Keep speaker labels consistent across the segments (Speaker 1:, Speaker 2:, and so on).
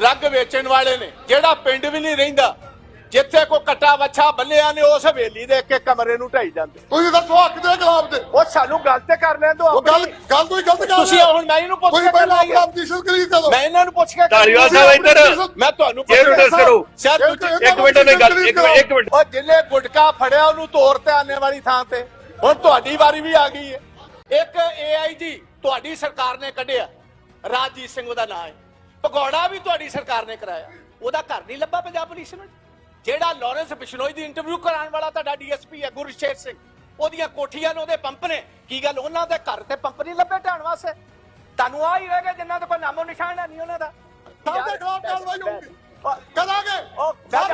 Speaker 1: Drug ਵੇਚਣ ਵਾਲੇ ਨੇ ਜਿਹੜਾ ਪਿੰਡ ਵੀ ਨਹੀਂ ਰਹਿੰਦਾ ਜਿੱਥੇ ਕੋ ਕੱਟਾ ਵੱਛਾ ਬੰਨਿਆ ਨੇ ਉਸ ਹਵੇਲੀ ਦੇ ਇੱਕ ਇੱਕ ਕਮਰੇ ਨੂੰ ਢਾਈ ਜਾਂਦੇ।
Speaker 2: ਤੁਸੀਂ ਦੱਸੋ ਹੱਕ ਦੇ ਖਿਲਾਫ ਦੇ।
Speaker 1: ਉਹ ਸਾਨੂੰ ਗੱਲ ਤੇ ਕਰ ਲੈਣ ਦਿਓ
Speaker 2: ਉਹ ਗੱਲ। ਗੱਲ ਤੁਸੀਂ ਗਲਤ ਕਰ
Speaker 1: ਤੁਸੀਂ ਹੁਣ ਮੈਂ ਇਹਨੂੰ ਪੁੱਛ
Speaker 2: ਕੋਈ
Speaker 1: ਕੇ
Speaker 2: ਪਹਿਲਾਂ ਆਪਣਾ ਪੋਜੀਸ਼ਨ ਕਲੀਅਰ ਕਰੋ
Speaker 1: ਮੈਂ ਇਹਨਾਂ ਨੂੰ ਪੁੱਛ ਕੇ ਕਰਨਾ।
Speaker 3: ਸਾਹਿਬ ਇੱਧਰ।
Speaker 1: ਮੈਂ ਤੁਹਾਨੂੰ
Speaker 3: ਨੋਟਿਸ ਕਰੋ
Speaker 1: ਸਰ
Speaker 2: ਇੱਕ-
Speaker 1: ਤੁਸੀਂ
Speaker 3: ਇੱਕ ਮਿੰਟ ਦੀ ਗੱਲ ਇੱਕ ਮਿੰਟ ਇੱਕ ਮਿੰਟ।
Speaker 1: ਉਹ ਜਿੰਨੇ ਗੁਟਕਾ ਫੜਿਆ ਉਹਨੂੰ ਤੋੜ ਤੇ ਆਨੇ ਵਾਲੀ ਥਾਂ ਤੇ। ਹੁਣ ਤੁਹਾਡੀ ਵਾਰੀ ਵੀ ਆ ਗਈ ਹੈ। ਇੱਕ ਏਆਈਜੀ ਤੁਹਾਡੀ ਸਰਕਾਰ ਨੇ ਕੱਢਿਆ। ਰਾਜਜੀਤ ਸਿੰਘ ਉਹਦਾ ਨਾਮ ਹੈ। ਪਕੌੜਾ ਵੀ ਤੁਹਾਡੀ ਸਰਕਾਰ ਨੇ ਕਰਾਇਆ। ਉਹਦਾ ਘਰ ਨਹੀਂ ਲੱਭਾ ਪੰਜਾਬ ਪੁਲਿਸ ਨੂੰ। ਜਿਹੜਾ ਲਾਰੈਂਸ ਬਿਸ਼ਨੋਈ ਦੀ ਇੰਟਰਵਿਊ ਕਰਾਉਣ ਵਾਲਾ ਤੁਹਾਡਾ ਡੀਐਸਪੀ ਹੈ ਗੁਰਸ਼ੇਰ ਸਿੰਘ। ਉਹਦੀਆਂ ਕੋਠੀਆਂ ਨੇ ਉਹਦੇ ਪੰਪ ਨੇ। ਕੀ ਗੱਲ ਉਹਨਾਂ ਦੇ ਘਰ ਤੇ ਪੰਪ ਨਹੀਂ ਲੱਭੇ ਢਾਣ ਵਾਸਤੇ? ਤੁਹਾਨੂੰ ਆ ਹੀ ਹੋਏਗਾ ਜਿੰਨਾ ਦਾ ਕੋਈ ਨਾਮੋ ਨਿਸ਼ਾਨ ਨਹੀਂ ਉਹਨਾਂ ਦਾ।
Speaker 2: ਸਭ ਦੇ ਖਿਲਾਫ ਕਾਰਵਾਈ ਹੋਊਗੀ। ਕਰਾਂਗੇ।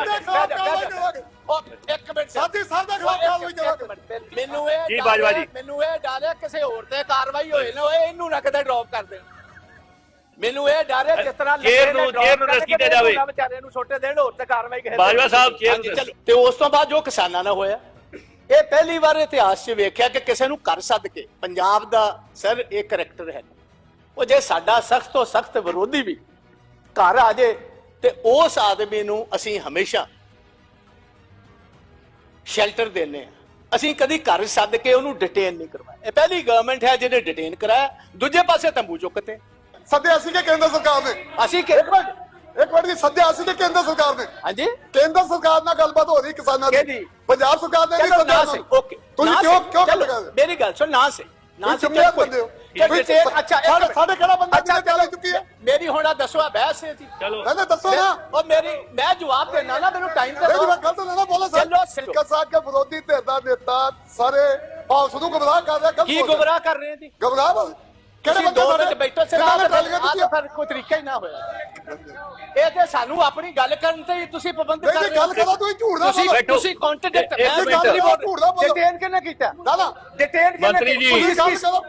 Speaker 2: ਦੇ ਖਿਲਾਫ ਕਾਰਵਾਈ ਕਰਾਂਗੇ।
Speaker 1: ਉਹ ਇੱਕ ਮਿੰਟ ਸਰ।
Speaker 2: ਸਾਥੀ ਸਾਹਿਬ ਦੇ ਖਿਲਾਫ ਕਾਰਵਾਈ ਕਰਾਂਗੇ।
Speaker 1: ਮੈਨੂੰ ਇਹ
Speaker 3: ਜੀ, ਬਾਜਵਾ ਜੀ।
Speaker 1: ਮੈਨੂੰ ਇਹ ਡਰ ਹੈ ਕਿਸੇ ਹੋਰ ਤੇ ਕਾਰਵਾਈ ਹੋਏ ਨਾ ਹੋਏ ਇਹਨੂੰ ਨਾ ਕਿਤੇ ਡ੍ਰੌਪ ਕਰ ਦੇਣ। ਮੈਨੂੰ ਇਹ ਡਰ ਹੈ ਜਿਸ ਤਰ੍ਹਾਂ
Speaker 3: ਚੇਅਰ ਨੂੰ- ਚੇਅਰ ਨੂੰ ਦੱਸ ਕੀਤਾ ਜਾਵੇ।
Speaker 1: ਵਿਚਾਰੇ ਨੂੰ ਛੋਟੇ ਦੇਣ ਹੋਰ ਤੇ ਕਾਰਵਾਈ ਕਿਸੇ
Speaker 3: ਬਾਜਵਾ ਸਾਹਿਬ, ਚੇਅਰ
Speaker 1: ਹਾਂਜੀ, ਚਲੋ। ਤੇ ਉਸ ਤੋਂ ਬਾਅਦ ਜੋ ਕਿਸਾਨਾਂ ਨਾਲ ਹੋਇਆ ਇਹ ਪਹਿਲੀ ਵਾਰ ਇਤਿਹਾਸ 'ਚ ਵੇਖਿਆ ਕਿ ਕਿਸੇ ਨੂੰ ਕਰ ਸੱਦ ਕੇ ਪੰਜਾਬ ਦਾ ਸਰ ਇਹ ਕਰੈਕਟਰ ਹੈ ਉਹ ਜੇ ਸਾਡਾ ਸਖਤ ਤੋਂ ਸਖਤ ਵਿਰੋਧੀ ਵੀ ਘਰ ਆ ਜੇ ਤੇ ਉਸ ਆਦਮੀ ਨੂੰ ਅਸੀਂ ਹਮੇਸ਼ਾ ਸ਼ੈਲਟਰ ਦਿੰਨੇ ਆ ਅਸੀਂ ਕਦੀ ਘਰ ਸੱਦ ਕੇ ਉਹਨੂੰ ਡਿਟੇਨ ਨਹੀਂ ਕਰਵਾਇਆ ਇਹ ਪਹਿਲੀ ਗਵਰਨਮੈਂਟ ਹੈ ਜਿਹਨੇ ਡਿਟੇਨ ਕਰਾਇਆ ਦੂਜੇ ਪਾਸੇ ਤੰਬੂ ਚੁੱਕਤੇ
Speaker 2: ਸੱਦਿਆ ਸੀ ਕਿ ਕੇਂਦਰ ਸਰਕਾਰ ਨੇ
Speaker 1: ਅਸੀਂ
Speaker 2: ਇੱਕ
Speaker 1: ਕਿ
Speaker 2: ਮਿੰਟ ਇੱਕ ਮਿੰਟ ਦੀ ਸੱਦਿਆ ਸੀ ਕਿ ਕੇਂਦਰ ਸਰਕਾਰ ਨੇ
Speaker 1: ਹਾਂਜੀ
Speaker 2: ਕੇਂਦਰ ਸਰਕਾਰ ਨਾਲ ਗੱਲਬਾਤ ਹੋ ਰਹੀ ਕਿਸਾਨਾਂ ਦੀ
Speaker 1: ਕਿਹਦੀ?
Speaker 2: ਪੰਜਾਬ ਸਰਕਾਰ ਨੇ ਨਹੀਂ
Speaker 1: ਚਲੋ
Speaker 2: ਸੱਦਿਆ
Speaker 1: ਨਾ
Speaker 2: ਉਹਨਾਂ
Speaker 1: ਸੇ
Speaker 2: ਨੂੰ।
Speaker 1: ਓਕੇ
Speaker 2: ਤੁਸੀਂ ਕਿਉਂ
Speaker 1: ਸੇ,
Speaker 2: ਕਿਉਂ
Speaker 1: ਚਲੋ,
Speaker 2: ਗੱਲ ਕਰਦੇ
Speaker 1: ਮੇਰੀ ਗੱਲ ਸੁਣ ਨਾ ਸੇ ਨਾ
Speaker 2: ਤੁਸੀਂ
Speaker 1: ਸੇ
Speaker 2: ਚੁੱਪ
Speaker 1: ਕੋਈ-
Speaker 2: ਬੰਦੇ ਹੋ।
Speaker 1: ਕਿ
Speaker 2: ਤੁਸੀਂ
Speaker 1: ਡਿਟੇਨ- ਅੱਛਾ ਇੱਕ
Speaker 2: ਸਾਡੇ-
Speaker 1: ਮਿੰਟ।
Speaker 2: ਸਾਡੇ ਕਿਹੜਾ ਬੰਦਾ
Speaker 1: ਅੱਛਾ
Speaker 2: ਚੱਲ ਚੁੱਕੀ ਹੈ?
Speaker 1: ਮੇਰੀ ਹੁਣ ਆ ਦੱਸੋ ਆ ਬਹਿਸ ਹੈ ਜੀ
Speaker 3: ਚਲੋ
Speaker 2: ਨਹੀਂ ਦੱਸੋ ਨਾ
Speaker 1: ਉਹ ਮੇਰੀ ਮੈਂ ਜਵਾਬ ਦੇਣਾ ਨਾ ਮੈਨੂੰ ਟਾਈਮ ਤੇ ਦਿਓ
Speaker 2: ਮੈਂ ਗਲਤ ਨਾ ਨਾ ਬੋਲੋ ਸਰ
Speaker 1: ਚਲੋ।
Speaker 2: ਕਿਸਾਨ ਕੇ ਵਿਰੋਧੀ ਧਿਰ ਦਾ ਨੇਤਾ ਸਾਰੇ ਹਾਊਸ ਨੂੰ ਗੁੰਮਰਾਹ ਕਰ ਰਿਹਾ ਗਲਤ
Speaker 1: ਕੀ
Speaker 2: ਰਿਹਾ।
Speaker 1: ਗੁੰਮਰਾਹ ਕਰ ਰਹੇ ਜੀ
Speaker 2: ਗੁੰਮਰਾਹ ਬੋਲ ਕਿਹੜੇ
Speaker 1: ਦੋ ਮਿੰਟ ਬੈਠੋ ਸਿਰ
Speaker 2: ਕਿਹਨਾਂ ਨੇ ਗੱਲ
Speaker 1: ਆ
Speaker 2: ਕੀਤੀ
Speaker 1: ਤਾਂ ਫਿਰ ਕੋਈ ਤਰੀਕਾ ਹੀ ਨਾ ਹੋਇਆ। ਇਹ ਤੇ ਸਾਨੂੰ ਆਪਣੀ ਗੱਲ ਕਰਨ ਤੇ ਹੀ ਤੁਸੀਂ ਪਾਬੰਦ ਕਰ ਰਹੇ ਹੋ।
Speaker 2: ਗੱਲ ਕਰੋ, ਤੁਸੀਂ ਝੂਠ ਨਾ
Speaker 1: ਤੁਸੀਂ
Speaker 2: ਬੋਲੋ।
Speaker 1: ਤੁਸੀਂ ਕੰਟਰਡਿਕਟ ਮੈਂ
Speaker 3: ਮਿੰਟ।
Speaker 1: ਨਹੀਂ ਬੋਲ
Speaker 2: ਝੂਠ ਨਾ ਬੋਲੋ।
Speaker 1: ਡਿਟੇਨ ਕਿਹਨੇ ਕੀਤਾ?
Speaker 2: ਨਾ
Speaker 1: ਡਿਟੇਨ ਕਿਹਨੇ
Speaker 3: ਮੰਤਰੀ ਜੀ।
Speaker 2: ਗੱਲ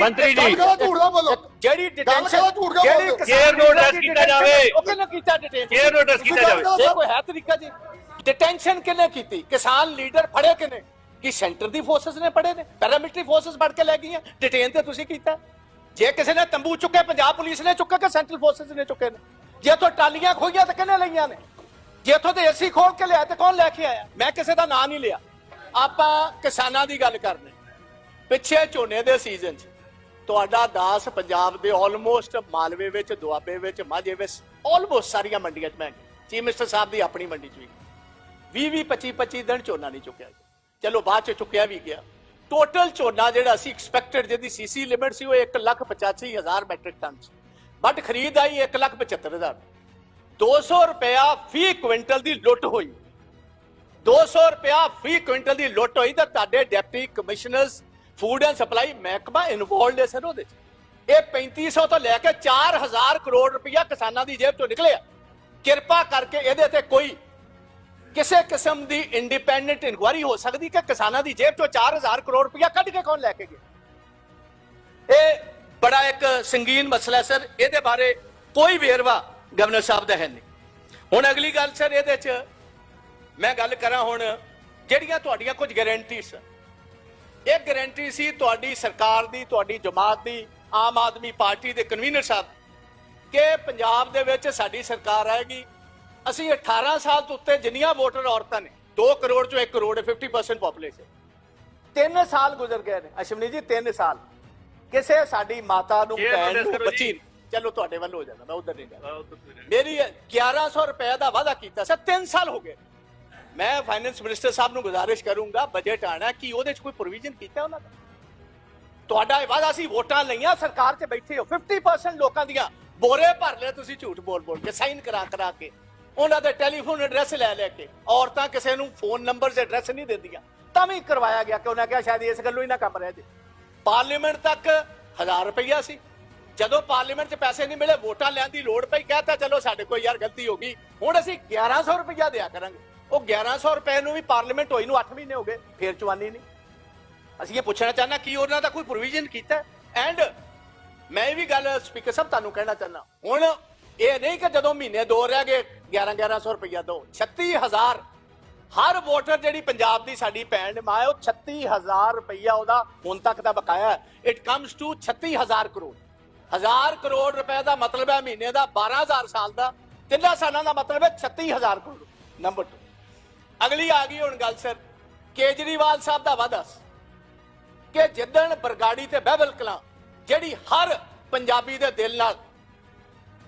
Speaker 3: ਮੰਤਰੀ ਜੀ।
Speaker 2: ਗੱਲ ਕਰੋ ਝੂਠ ਨਾ ਬੋਲੋ।
Speaker 1: ਜਿਹੜੀ
Speaker 2: ਗੱਲ
Speaker 1: ਡਿਟੈਂਸ਼ਨ
Speaker 2: ਕਰੋ, ਝੂਠ ਨਾ ਬੋਲੋ।
Speaker 3: Care ਨੂੰ address ਕੀਤਾ ਜਾਵੇ।
Speaker 1: ਉਹ ਕਿਹਨੇ ਕੀਤਾ ਡਿਟੇਨ
Speaker 3: ਚੇਅਰ ਨੂੰ address ਕੀਤਾ ਜਾਵੇ।
Speaker 1: ਇਹ ਕੋਈ ਹੈ ਤਰੀਕਾ ਜੀ? ਡਿਟੈਂਸ਼ਨ ਕਿਹਨੇ ਕੀਤੀ? ਕਿਸਾਨ ਲੀਡਰ ਫੜੇ ਕਿਨੇ ਕਿ ਸੈਂਟਰ ਦੀ ਫੋਰਸਸ ਨੇ ਫੜੇ ਨੇ? ਪੈਰਾਮਿਲਟਰੀ ਫੋਰਸਸ ਫੜ ਕੇ ਲੈ ਗਈਆਂ? ਡਿਟੇਨ ਤੇ ਤੁਸੀਂ ਕੀਤਾ? ਜੇ ਕਿਸੇ ਨੇ ਤੰਬੂ ਚੁੱਕੇ, ਪੰਜਾਬ ਪੁਲਿਸ ਨੇ ਚੁੱਕੇ ਕਿ ਸੈਂਟਰਲ ਫੋਰਸਸ ਨੇ ਚੁੱਕੇ ਨੇ? ਜੇ ਇੱਥੋਂ ਟਾਲੀਆਂ ਖੋਈਆਂ ਤਾਂ ਕਿਹਨੇ ਲਈਆਂ ਨੇ? ਜੇ ਇੱਥੋਂ ਤੇ ਏਸੀ ਖੋਲ ਕੇ ਲਿਆ ਤੇ ਕੌਣ ਲੈ ਕੇ ਆਇਆ? ਮੈਂ ਕਿਸੇ ਦਾ ਨਾਂ ਨਹੀਂ ਲਿਆ। ਆਪਾਂ ਕਿਸਾਨਾਂ ਦੀ ਗੱਲ ਕਰਨੇ। ਪਿੱਛੇ ਝੋਨੇ ਦੇ ਸੀਜ਼ਨ 'ਚ ਤੁਹਾਡਾ ਦਾਸ ਪੰਜਾਬ ਦੇ ਆਲਮੋਸਟ ਮਾਲਵੇ ਵਿੱਚ, ਦੁਆਬੇ ਵਿੱਚ, ਮਾਝੇ ਵਿੱਚ ਆਲਮੋਸਟ ਸਾਰੀਆਂ ਮੰਡੀਆਂ 'ਚ ਮੈਂ ਚੀਫ ਮਿਨਿਸਟਰ ਸਾਹਿਬ ਦੀ ਆਪਣੀ ਮੰਡੀ 'ਚ ਵੀ। 20 20 25 25 ਦਿਨ ਝੋਨਾ ਨਹੀਂ ਚੁੱਕਿਆ। ਚਲੋ ਬਾਅਦ 'ਚ ਚੁੱਕਿਆ ਵੀ ਗਿਆ। ਟੋਟਲ ਝੋਨਾ ਜਿਹੜਾ ਸੀ ਐਕਸਪੈਕਟਡ ਜਿਹਦੀ ਸੀਸੀ ਲਿਮਿਟ ਸੀ ਉਹ 185000 ਮੈਟ੍ਰਿਕ ਟਨ ਸੀ। ਬਟ ਖਰੀਦ ਆਈ 175000 200 ਰੁਪਇਆ ਫੀ ਕੁਇੰਟਲ ਦੀ ਲੁੱਟ ਹੋਈ। 200 ਰੁਪਇਆ ਫੀ ਕੁਇੰਟਲ ਦੀ ਲੁੱਟ ਹੋਈ ਤਾਂ ਤੁਹਾਡੇ deputy commissioners food and supply ਮਹਿਕਮਾ ਇਨਵੋਲਡ ਹੈ ਸਰ ਉਹਦੇ ਚ। ਇਹ 3500 ਤੋਂ ਲੈ ਕੇ 4000 ਕਰੋੜ ਰੁਪਇਆ ਕਿਸਾਨਾਂ ਦੀ ਜੇਬ ਤੋਂ ਨਿਕਲਿਆ। ਕਿਰਪਾ ਕਰਕੇ ਇਹਦੇ ਤੇ ਕੋਈ ਕਿਸੇ ਕਿਸਮ ਦੀ ਇੰਡੀਪੈਂਡੈਂਟ ਇਨਕੁਆਰੀ ਹੋ ਸਕਦੀ ਕਿ ਕਿਸਾਨਾਂ ਦੀ ਜੇਬ ਚੋਂ 4000 ਕਰੋੜ ਰੁਪਇਆ ਕੱਢ ਕੇ ਕੌਣ ਲੈ ਕੇ ਗਿਆ ਇਹ ਬੜਾ ਇੱਕ ਸੰਗੀਨ ਮਸਲਾ ਸਰ। ਇਹਦੇ ਬਾਰੇ ਕੋਈ ਵੇਰਵਾ ਗਵਰਨਰ ਸਾਹਿਬ ਦਾ ਹੈ ਨਹੀਂ। ਹੁਣ ਅਗਲੀ ਗੱਲ ਸਰ, ਇਹਦੇ ਚ ਮੈਂ ਗੱਲ ਕਰਾਂ ਹੁਣ ਜਿਹੜੀਆਂ ਤੁਹਾਡੀਆਂ ਕੁਝ ਗਾਰੰਟੀਜ਼ ਇਹ ਗਾਰੰਟੀ ਸੀ ਤੁਹਾਡੀ ਸਰਕਾਰ ਦੀ, ਤੁਹਾਡੀ ਜਮਾਤ ਦੀ, ਆਮ ਆਦਮੀ ਪਾਰਟੀ ਦੇ ਕਨਵੀਨਰ ਸਾਹਿਬ, ਕਿ ਪੰਜਾਬ ਦੇ ਵਿੱਚ ਸਾਡੀ ਸਰਕਾਰ ਆਏਗੀ। ਅਸੀਂ 18 ਸਾਲ ਤੋਂ ਉੱਤੇ ਜਿੰਨੀਆਂ ਵੋਟਰ ਔਰਤਾਂ ਨੇ 2 ਕਰੋੜ ਚੋਂ 1 ਕਰੋੜ ਹੈ 50% ਪੋਪੂਲੇਸ਼ਨ 3 ਸਾਲ ਗੁਜ਼ਰ ਗਏ ਨੇ। ਅਸ਼ਵਨੀ ਜੀ 3 ਸਾਲ। ਕਿਸੇ ਸਾਡੀ ਮਾਤਾ ਨੂੰ ਭੈਣ ਨੂੰ ਬੱਚੀ ਚਲੋ ਤੁਹਾਡੇ ਵੱਲ ਹੋ ਜਾਣਾ ਮੈਂ ਉਧਰ ਨਹੀਂ ਜਾਣਾ ਮੇਰੀ 1100 ਰੁਪਏ ਦਾ ਵਾਅਦਾ ਕੀਤਾ ਸੀ 3 ਸਾਲ ਹੋ ਗਏ। ਮੈਂ ਫਾਈਨੈਂਸ ਮਿਨਿਸਟਰ ਸਾਹਿਬ ਨੂੰ ਗੁਜ਼ਾਰਿਸ਼ ਕਰੂੰਗਾ ਬਜਟ ਆਣਾ ਕਿ ਉਹਦੇ 'ਚ ਕੋਈ ਪ੍ਰੋਵੀਜ਼ਨ ਕੀਤਾ ਉਹਨਾਂ ਦਾ ਤੁਹਾਡਾ ਇਹ ਵਾਅਦਾ ਸੀ ਵੋਟਾਂ ਲਈਆਂ ਸਰਕਾਰ 'ਚ ਬੈਠੇ ਹੋ। 50% ਲੋਕਾਂ ਦੀਆਂ ਬੋਰੇ ਭਰ ਲਿਆ ਤੁਸੀਂ ਝੂਠ ਬੋਲ ਬੋਲ ਕੇ ਸਾਈਨ ਕਰਾ ਕਰਾ ਕੇ। ਉਹਨਾਂ ਦੇ ਟੈਲੀਫੋਨ ਐਡਰੈਸ ਲੈ ਲੈ ਕੇ ਔਰਤਾਂ ਕਿਸੇ ਨੂੰ ਫੋਨ ਨੰਬਰ ਤੇ ਐਡਰੈਸ ਨਹੀਂ ਦਿੰਦੀਆਂ। ਤਾਂ ਵੀ ਕਰਵਾਇਆ ਗਿਆ ਕਿ ਉਹਨਾਂ ਕਿਹਾ ਸ਼ਾਇਦ ਇਸ ਗੱਲੋਂ ਹੀ ਨਾ ਕੰਮ ਰਹਿ ਜੇ। ਪਾਰਲੀਮੈਂਟ ਤੱਕ 1000 ਰੁਪਈਆ ਸੀ। ਜਦੋਂ ਪਾਰਲੀਮੈਂਟ 'ਚ ਪੈਸੇ ਨਹੀਂ ਮਿਲੇ, ਵੋਟਾਂ ਲੈਣ ਦੀ ਲੋੜ ਪਈ, ਕਹਤਾ ਚਲੋ ਸਾਡੇ ਕੋਲ ਯਾਰ ਗਲਤੀ ਹੋ ਗਈ। ਹੁਣ ਅਸੀਂ 1100 ਰੁਪਈਆ ਦਿਆ ਕਰਾਂਗੇ। ਉਹ 1100 ਰੁਪਏ ਨੂੰ ਵੀ ਪਾਰਲੀਮੈਂਟ ਹੋਈ ਨੂੰ 8 ਮਹੀਨੇ ਹੋ ਗਏ, ਫੇਰ ਚਵਾਨੀ ਨਹੀਂ। ਅਸੀਂ ਇਹ ਪੁੱਛਣਾ ਚਾਹੁੰਦਾ, ਕੀ ਉਹਨਾਂ ਦਾ ਕੋਈ ਪ੍ਰੋਵੀਜ਼ਨ ਕੀਤਾ? ਐਂਡ ਮੈਂ ਇਹ ਵੀ ਗੱਲ ਸਪੀਕਰ ਸਾਹਿਬ ਤੁਹਾਨੂੰ ਕਹਿਣਾ ਚਾਹੁੰਦਾ। ਹੁਣ ਇਹ ਨਹੀਂ ਕਿ ਜਦੋਂ ਮਹੀਨੇ ਦੋ ਰਹਿ ਗਏ 11 1100 ਰੁਪਈਆ ਦੋ। 36000 ਹਰ ਵੋਟਰ ਜਿਹੜੀ ਪੰਜਾਬ ਦੀ ਸਾਡੀ ਭੈਣ ਨੇ ਮਾਂ ਹੈ, ਉਹ 36000 ਰੁਪਈਆ ਉਹਦਾ ਹੁਣ ਤੱਕ ਦਾ ਬਕਾਇਆ ਹੈ। It comes to 36000 crore. 1000 crore ਰੁਪਏ ਦਾ ਮਤਲਬ ਹੈ ਮਹੀਨੇ ਦਾ 12000 ਸਾਲ ਦਾ। ਤਿੰਨਾਂ ਸਾਲਾਂ ਦਾ ਮਤਲਬ ਹੈ 36000 ਕਰੋੜ। ਨੰਬਰ 2 ਅਗਲੀ ਆ ਗਈ ਹੁਣ ਗੱਲ ਸਰ ਕੇਜਰੀਵਾਲ ਸਾਹਿਬ ਦਾ ਵਾਅਦਾ ਕਿ ਜਿੱਦਣ ਬਰਗਾੜੀ ਤੇ ਬਹਿਬਲ ਕਲਾਂ ਜਿਹੜੀ ਹਰ ਪੰਜਾਬੀ ਦੇ ਦਿਲ ਨਾਲ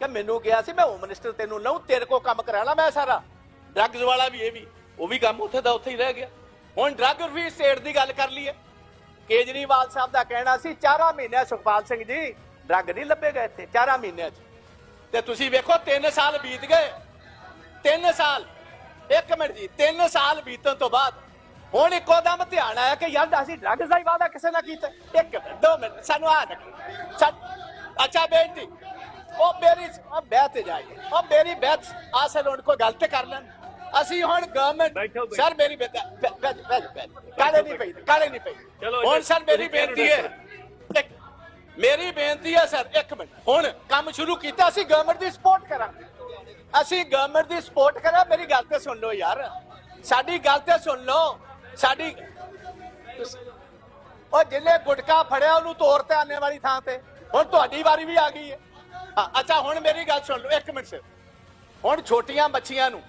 Speaker 1: ਕਿ ਮੈਨੂੰ ਕਿਹਾ ਸੀ, ਮੈਂ ਹੋਮ ਮਿਨਿਸਟਰ ਤੈਨੂੰ ਲਊ, ਤੇਰੇ ਕੋ ਕੰਮ ਕਰਾਣਾ ਮੈਂ ਸਾਰਾ। ਡਰੱਗਸ ਵਾਲਾ ਵੀ ਇਹ ਵੀ, ਉਹ ਵੀ ਕੰਮ ਉੱਥੇ ਦਾ ਉੱਥੇ ਹੀ ਰਹਿ ਗਿਆ। ਹੁਣ ਡਰੱਗ ਫ੍ਰੀ ਸਟੇਟ ਦੀ ਗੱਲ ਕਰ ਲਈਏ। ਕੇਜਰੀਵਾਲ ਸਾਹਿਬ ਦਾ ਕਹਿਣਾ ਸੀ 4 ਮਹੀਨਿਆਂ ਸੁਖਪਾਲ ਸਿੰਘ ਜੀ ਡਰੱਗ ਨਹੀਂ ਲੱਭੇਗਾ ਇੱਥੇ 4 ਮਹੀਨਿਆਂ 'ਚ। ਤੇ ਤੁਸੀਂ ਵੇਖੋ 3 ਸਾਲ ਬੀਤ ਗਏ। 3 ਸਾਲ, ਇੱਕ ਮਿੰਟ ਜੀ 3 ਸਾਲ ਬੀਤਣ ਤੋਂ ਬਾਅਦ ਹੁਣ ਇੱਕੋ ਦਮ ਧਿਆਨ ਆਇਆ ਕਿ ਯਾਰ ਅਸੀਂ ਡਰੱਗਸ ਦਾ ਹੀ ਵਾਅਦਾ ਕਿਸੇ ਨਾਲ ਕੀਤਾ। ਇੱਕ ਮਿੰਟ, ਦੋ ਮਿੰਟ, ਸਾਨੂੰ ਆ ਅੱਛਾ, ਬੇਨਤੀ। ਉਹ ਮੇਰੀ ਉਹ ਬਹਿ ਤੇ ਜਾਈ। ਉਹ ਮੇਰੀ ਬਹਿਤ ਆਸਲ ਹੁਣ ਕੋਈ ਗਲਤ ਕਰ ਲੈਣ। ਅਸੀਂ ਹੁਣ ਗਵਰਨਮੈਂਟ। ਸਰ ਮੇਰੀ ਕਾਲੇ ਨਹੀਂ ਪਈ ਕਾਲੇ ਨਹੀਂ ਪਈ। ਹੁਣ ਸਰ ਮੇਰੀ ਬੇਨਤੀ ਹੈ। ਮੇਰੀ ਬੇਨਤੀ ਹੈ ਸਰ ਇੱਕ ਮਿੰਟ। ਹੁਣ ਕੰਮ ਸ਼ੁਰੂ ਕੀਤਾ ਅਸੀਂ ਗਵਰਨਮੈਂਟ ਦੀ ਸਪੋਰਟ ਕਰਾਂਗੇ। ਅਸੀਂ ਗਵਰਨਮੈਂਟ ਦੀ ਸਪੋਰਟ ਕਰਾਂ ਮੇਰੀ ਗੱਲ ਤੇ ਸੁਣ ਲਓ ਯਾਰ। ਸਾਡੀ ਗੱਲ ਤੇ ਸੁਣ ਲਓ। ਸਾਡੀ ਉਹ ਜਿਹਨੇ ਗੁਟਕਾ ਫੜਿਆ ਉਹਨੂੰ ਤੋੜ ਤੇ ਆਨੇ ਵਾਲੀ ਥਾਂ ਤੇ। ਹੁਣ ਤੁਹਾਡੀ ਵਾਰੀ ਵੀ ਆ ਗਈ ਹੈ। ਹਾਂ, ਅੱਛਾ ਹੁਣ ਮੇਰੀ ਗੱਲ ਸੁਣ ਲਓ ਇੱਕ ਮਿੰਟ ਸੇ ਹੁਣ ਛੋਟੀਆਂ ਬੱਚੀਆਂ ਨੂੰ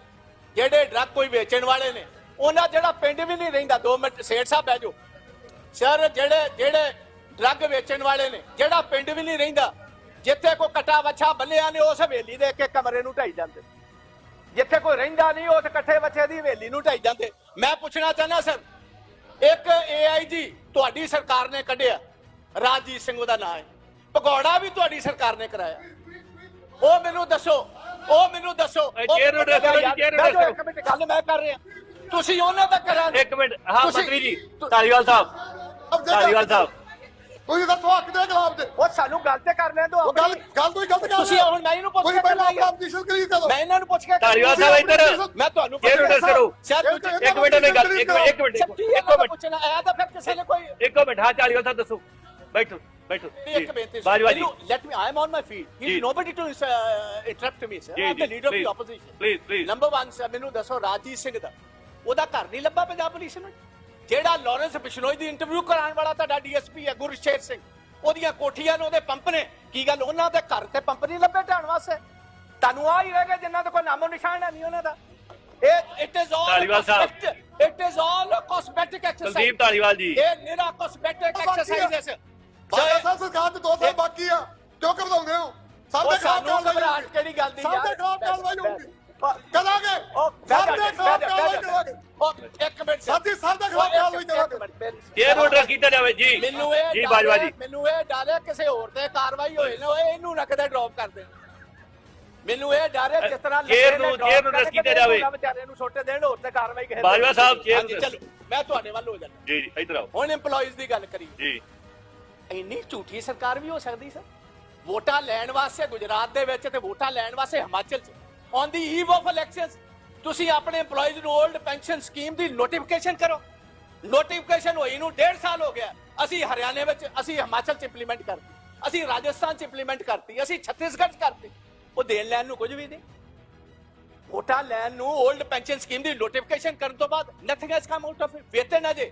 Speaker 1: ਜਿਹੜੇ ਡਰੱਗ ਕੋਈ ਵੇਚਣ ਵਾਲੇ ਨੇ ਉਹਨਾਂ ਜਿਹੜਾ ਪਿੰਡ ਵੀ ਨਹੀਂ ਰਹਿੰਦਾ 2 ਮਿੰਟ ਸੇਠ ਸਾਹਿਬ ਬਹਿ ਜਾਓ। ਸਰ ਜਿਹੜੇ ਜਿਹੜੇ ਡਰੱਗ ਵੇਚਣ ਵਾਲੇ ਨੇ ਜਿਹੜਾ ਪਿੰਡ ਵੀ ਨਹੀਂ ਰਹਿੰਦਾ ਜਿੱਥੇ ਕੋਈ ਕਟਾ ਵੱਛਾ ਬੰਨਿਆ ਨੇ ਉਸ ਹਵੇਲੀ ਦੇ ਇੱਕ ਇੱਕ ਕਮਰੇ ਨੂੰ ਢਾਈ ਜਾਂਦੇ। ਜਿੱਥੇ ਕੋਈ ਰਹਿੰਦਾ ਨਹੀਂ ਉਸ ਇਕੱਠੇ ਬੱਚੇ ਦੀ ਹਵੇਲੀ ਨੂੰ ਢਾਈ ਜਾਂਦੇ। ਮੈਂ ਪੁੱਛਣਾ ਚਾਹੁੰਦਾ ਸਰ ਇੱਕ ਏਆਈਜੀ ਤੁਹਾਡੀ ਸਰਕਾਰ ਨੇ ਕੱਢਿਆ ਰਾਜਜੀਤ ਸਿੰਘ ਉਹਦਾ ਨਾਮ ਹੈ। ਪਕੌੜਾ ਵੀ ਤੁਹਾਡੀ ਸਰਕਾਰ ਨੇ ਕਰਾਇਆ। ਉਹ ਮੈਨੂੰ ਦੱਸੋ ਉਹ ਮੈਨੂੰ ਦੱਸੋ ਉਹ-
Speaker 3: ਨੂੰ ਕਰੋ ਨੂੰ
Speaker 1: ਬਹਿ ਜਾਓ,
Speaker 3: address
Speaker 1: ਇੱਕ ਮਿੰਟ ਗੱਲ ਮੈਂ ਕਰ ਰਿਹਾ। ਤੁਸੀਂ ਉਹਨਾਂ ਦਾ ਕਰਾਂ
Speaker 3: ਇੱਕ ਮਿੰਟ ਹਾਂ
Speaker 1: ਤੁਸੀਂ-
Speaker 3: ਮੰਤਰੀ ਜੀ ਧਾਲੀਵਾਲ ਸਾਹਿਬ। ਧਾਲੀਵਾਲ ਸਾਹਿਬ।
Speaker 2: ਤੁਸੀਂ ਦੱਸੋ ਹੱਕ ਦੇ ਜਵਾਬ ਦੇ।
Speaker 1: ਉਹ ਸਾਨੂੰ ਗੱਲ ਤੇ ਕਰ ਲੈਣ ਦਿਓ
Speaker 2: ਉਹ ਗੱਲ ਗੱਲ ਤੋਂ ਹੀ ਗਲਤ ਕਰ
Speaker 1: ਤੁਸੀਂ ਹੁਣ ਮੈਂ ਇਹਨੂੰ ਪੁੱਛ
Speaker 2: ਤੁਸੀਂ
Speaker 1: ਕੇ
Speaker 2: ਪਹਿਲਾਂ ਆਪਣਾ ਪੋਜੀਸ਼ਨ ਕਲੀਅਰ ਕਰੋ
Speaker 1: ਮੈਂ ਇਹਨਾਂ ਨੂੰ ਪੁੱਛ ਕੇ
Speaker 3: ਧਾਲੀਵਾਲ
Speaker 2: ਤੁਸੀਂ
Speaker 3: ਸਾਹਿਬ ਇੱਧਰ।
Speaker 1: ਮੈਂ ਤੁਹਾਨੂੰ
Speaker 3: ਨੂੰ address ਕਰੋ
Speaker 1: ਸ਼ਾਇਦ
Speaker 2: ਇੱਕ-
Speaker 1: ਤੁਸੀਂ-
Speaker 3: ਇੱਕ ਮਿੰਟ ਉਹਨੇ ਗੱਲ ਇੱਕ ਮਿੰਟ ਇੱਕ ਮਿੰਟ
Speaker 1: ਦਾ ਪੁੱਛਣਾ ਆਇਆ ਤਾਂ ਫਿਰ ਕਿਸੇ ਨੇ ਕੋਈ
Speaker 3: ਇੱਕੋ ਮਿੰਟ ਹਾਂ ਧਾਲੀਵਾਲ ਸਾਹਿਬ ਦੱਸੋ। ਬੈਠੋ। ਬੈਠੋ
Speaker 1: ਇੱਕ ਬੇਨਤੀ
Speaker 3: Bajwa ji.
Speaker 1: Let me I am on my feet he nobody to interrupt me sir am the leader of the opposition
Speaker 3: please, please.
Speaker 1: Number 1 sir ਮੈਨੂੰ ਦੱਸੋ ਰਾਜੀਤ ਸਿੰਘ ਦਾ ਉਹਦਾ ਘਰ ਨਹੀਂ ਲੱਭਾ ਪੰਜਾਬ ਪੁਲਿਸ ਨੇ? ਜਿਹੜਾ ਲਾਰੈਂਸ ਬਿਸ਼ਨੋਈ ਦੀ ਇੰਟਰਵਿਊ ਕਰਾਉਣ ਵਾਲਾ ਤੁਹਾਡਾ ਡੀਐਸਪੀ ਹੈ ਗੁਰਸ਼ੇਰ ਸਿੰਘ। ਉਹਦੀਆਂ ਕੋਠੀਆਂ ਨੇ ਉਹਦੇ ਪੰਪ ਨੇ। ਕੀ ਗੱਲ ਉਹਨਾਂ ਦੇ ਘਰ ਤੇ ਪੰਪ ਨਹੀਂ ਲੱਭੇ ਢਾਣ ਵਾਸਤੇ? ਤੁਹਾਨੂੰ ਆ ਹੀ ਰਹਿ ਗਿਆ ਜਿਨ੍ਹਾਂ ਦਾ ਕੋਈ ਨਾਮੋ ਨਿਸ਼ਾਨ ਨਹੀਂ ਉਹਨਾਂ ਦਾ। ਇਹ it is all
Speaker 3: Dhaliwal Sahib.
Speaker 1: It is all cosmetic exercise
Speaker 3: Kuldeep Dhaliwal ji.
Speaker 1: ਇਹ ਨਿਰਾ ਕਾਸਮੈਟਿਕ ਐਕਸਰਸਾਈਜ਼ ਹੈ
Speaker 2: ਬਾਬਾ ਸਾਹਿਬ ਸਰਕਾਰ ਤੇ 2 ਸਾਲ ਬਾਕੀ ਆ। ਕਿਉਂ ਘਬਰਾਉਂਦੇ ਹੋ? ਸਭ ਦੇ ਖਿਲਾਫ ਕਾਰਵਾਈ ਹੋਊਗੀ।
Speaker 1: ਕਿਹੜੀ ਗੱਲ ਦੀ
Speaker 2: ਸਭ ਦੇ ਖਿਲਾਫ ਕਾਰਵਾਈ ਹੋਊਗੀ। ਕਰਾਂਗੇ। ਸਭ ਦੇ ਖਿਲਾਫ ਕਾਰਵਾਈ ਕਰਾਂਗੇ।
Speaker 1: ਇੱਕ ਮਿੰਟ।
Speaker 2: ਸਾਡੀ ਸਭ ਦੇ ਖਿਲਾਫ ਕਾਰਵਾਈ ਕਰਾਂਗੇ।
Speaker 3: ਨੂੰ address ਕੀਤਾ ਜਾਵੇ ਜੀ।
Speaker 1: ਮੈਨੂੰ ਇਹ
Speaker 3: ਜੀ ਬਾਜਵਾ ਜੀ।
Speaker 1: ਮੈਨੂੰ ਇਹ ਡਰ ਹੈ ਕਿਸੇ ਹੋਰ ਤੇ ਕਾਰਵਾਈ ਹੋਏ ਨਾ ਹੋਏ ਇਹਨੂੰ ਨਾ ਕਦੇ ਡ੍ਰੌਪ ਕਰ ਦੇ ਮੈਨੂੰ ਇਹ ਡਰ ਹੈ ਜਿਸ ਤਰ੍ਹਾਂ
Speaker 3: ਚੇਅਰ
Speaker 1: ਲੱਗੇ ਨੇ
Speaker 3: ਚੇਅਰ ਨੂੰ address ਕੀਤਾ ਜਾਵੇ।
Speaker 1: ਵਿਚਾਰੇ ਨੂੰ ਛੋਟੇ ਦੇਣ ਹੋਰ ਤੇ ਕਾਰਵਾਈ ਕਿਸੇ
Speaker 3: ਬਾਜਵਾ ਸਾਹਿਬ, ਚੇਅਰ
Speaker 1: ਚਲੋ ਮੈਂ ਤੁਹਾਡੇ ਵੱਲ ਹੋ ਜਾਣਾ
Speaker 3: ਜੀ ਜੀ ਇੱਧਰ ਆਓ।
Speaker 1: ਹੁਣ EMPLOYEES ਦੀ ਗੱਲ ਕਰੀ
Speaker 3: ਜੀ।
Speaker 1: ਇੰਨੀ ਝੂਠੀ ਸਰਕਾਰ ਵੀ ਹੋ ਸਕਦੀ ਸਰ? ਵੋਟਾਂ ਲੈਣ ਵਾਸਤੇ ਗੁਜਰਾਤ ਦੇ ਵਿੱਚ ਤੇ ਵੋਟਾਂ ਲੈਣ ਵਾਸਤੇ ਹਿਮਾਚਲ 'ਚ। On the eve of elections ਤੁਸੀਂ ਆਪਣੇ EMPLOYEES ਨੂੰ 올ਡ ਪੈਨਸ਼ਨ ਸਕੀਮ ਦੀ ਨੋਟੀਫਿਕੇਸ਼ਨ ਕਰੋ। ਨੋਟੀਫਿਕੇਸ਼ਨ ਹੋਈ ਨੂੰ 1.5 ਸਾਲ ਹੋ ਗਿਆ। ਅਸੀਂ ਹਰਿਆਣੇ ਵਿੱਚ, ਅਸੀਂ ਹਿਮਾਚਲ 'ਚ ਇੰਪਲੀਮੈਂਟ ਕਰਤੀ। ਅਸੀਂ ਰਾਜਸਥਾਨ 'ਚ ਇੰਪਲੀਮੈਂਟ ਕਰਤੀ। ਅਸੀਂ ਛੱਤੀਸਗੜ੍ਹ 'ਚ ਕਰਤੀ। ਉਹ ਦੇਣ ਲੈਣ ਨੂੰ ਕੁਝ ਵੀ ਨਹੀਂ। ਵੋਟਾਂ ਲੈਣ ਨੂੰ 올ਡ ਪੈਨਸ਼ਨ ਸਕੀਮ ਦੀ ਨੋਟੀਫਿਕੇਸ਼ਨ ਕਰਨ ਤੋਂ ਬਾਅਦ nothing has come out of ਵੇਤਨ Ajay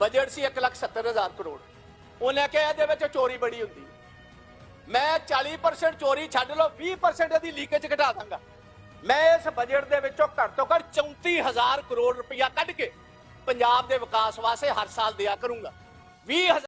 Speaker 1: budget ਸੀ 1,70,000 ਕਰੋੜ। ਉਹਨੇ ਕਿਹਾ ਇਹਦੇ ਵਿੱਚ ਚੋਰੀ ਬੜੀ ਹੁੰਦੀ। ਮੈਂ 40% ਚੋਰੀ ਛੱਡ ਲਓ 20% ਇਹਦੀ ਲੀਕੇਜ ਘਟਾ ਦਾਂਗਾ। ਮੈਂ ਇਸ ਬਜਟ ਦੇ ਵਿੱਚੋਂ ਘੱਟ ਤੋਂ ਘੱਟ 34000 ਕਰੋੜ ਰੁਪਇਆ ਕੱਢ ਕੇ ਪੰਜਾਬ ਦੇ ਵਿਕਾਸ ਵਾਸਤੇ ਹਰ ਸਾਲ ਦਿਆ ਕਰੂੰਗਾ। 20000